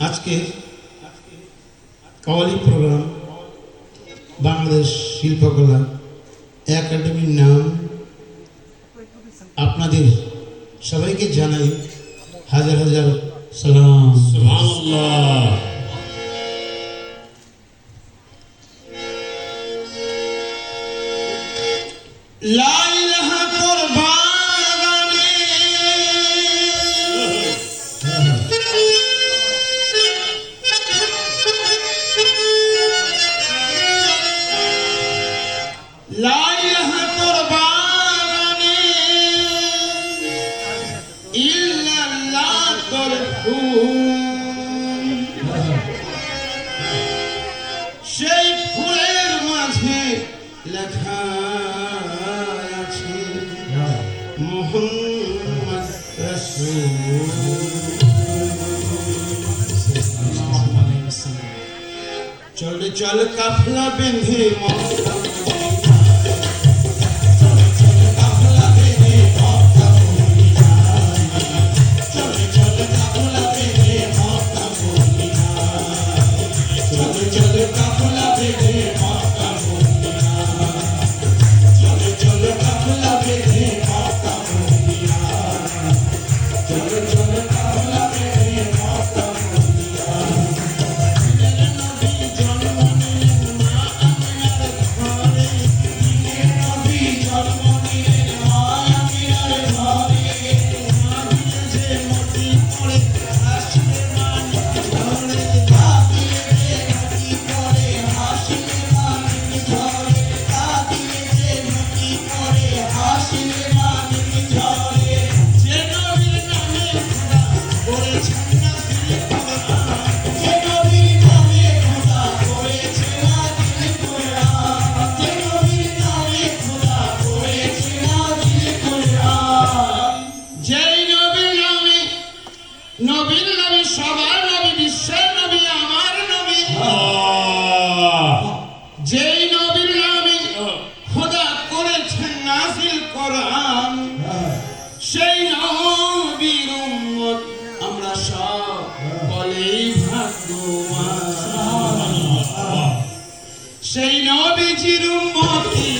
আজকে কাওয়ালি প্রোগ্রাম বাংলাদেশ শিল্পকলা একাডেমির নাম আপনাদের সবাইকে জানাই হাজার হাজার সালাম। লা সেই ফুলের মাঝে লেখা আছে মোহাম্মদ চল চল কাফলা বেঁধে মক্কা নবীর নবী সবার নবী বিশ্বের নবী আমার নবী যেই নবীর নামে খোদা করেছেন নাজিল কোরআন, সেই নবীর উম্মত আমরা সব বলেই ভাগ্যবান। সেই নবীজির উম্মতি